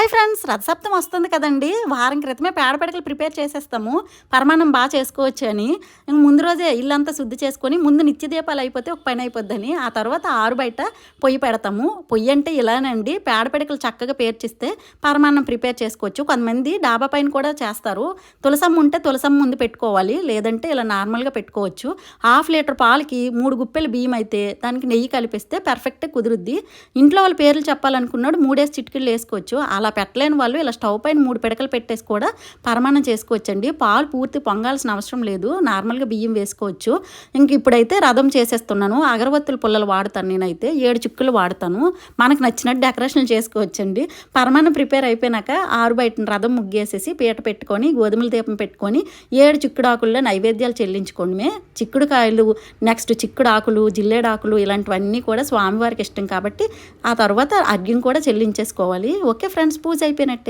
Hi friends రథసప్తం వస్తుంది కదండి. వారం క్రితమే పేడపడకలు ప్రిపేర్ చేసేస్తాము. పరమాణం బాగా చేసుకోవచ్చు అని. ముందు రోజే ఇల్లంతా శుద్ధి చేసుకొని ముందు నిత్య దీపాలు అయిపోతే ఒక పని అయిపోద్దని. ఆ తర్వాత ఆరు బయట పొయ్యి పెడతాము. పొయ్యి అంటే ఇలానండి. పేడపడకలు చక్కగా పేర్చిస్తే పరమాన్నం ప్రిపేర్ చేసుకోవచ్చు. కొంతమంది డాబా పైన కూడా చేస్తారు. తులసమ్మ ఉంటే తులసమ్మ ముందు పెట్టుకోవాలి. లేదంటే ఇలా నార్మల్గా పెట్టుకోవచ్చు. హాఫ్ లీటర్ పాలకి మూడు గుప్పెలు బియ్యం అయితే దానికి నెయ్యి కలిపిస్తే పర్ఫెక్ట్గా కుదురుద్ది. ఇంట్లో వాళ్ళ పేర్లు చెప్పాలనుకున్నాడు మూడేసి చిటికలు వేసుకోవచ్చు. అలా పెట్టలేని వాళ్ళు ఇలా స్టవ్ పైన మూడు పిడకలు పెట్టేసి కూడా పరమాణం చేసుకోవచ్చండి. పాలు పూర్తి పొంగాల్సిన అవసరం లేదు. నార్మల్గా బియ్యం వేసుకోవచ్చు. ఇంక ఇప్పుడైతే రథం చేసేస్తున్నాను. అగరబత్తుల పుల్లలు వాడతాను నేనైతే. ఏడు చిక్కులు వాడతాను. మనకు నచ్చినట్టు డెకరేషన్ చేసుకోవచ్చండి. పరమాణం ప్రిపేర్ అయిపోయినాక ఆరు బయట రథం ముగ్గేసేసి పీట పెట్టుకొని గోధుమల దీపం పెట్టుకొని ఏడు చిక్కుడాకుల్లో నైవేద్యాలు చెల్లించుకోండి చిక్కుడుకాయలు నెక్స్ట్ చిక్కుడాకులు జిల్లేడాకులు ఇలాంటివన్నీ కూడా స్వామివారికి ఇష్టం కాబట్టి ఆ తర్వాత అర్ఘ్యం కూడా చెల్లించేసుకోవాలి. ఓకే ఫ్రెండ్స్ పూజ అయిపోయినట్టే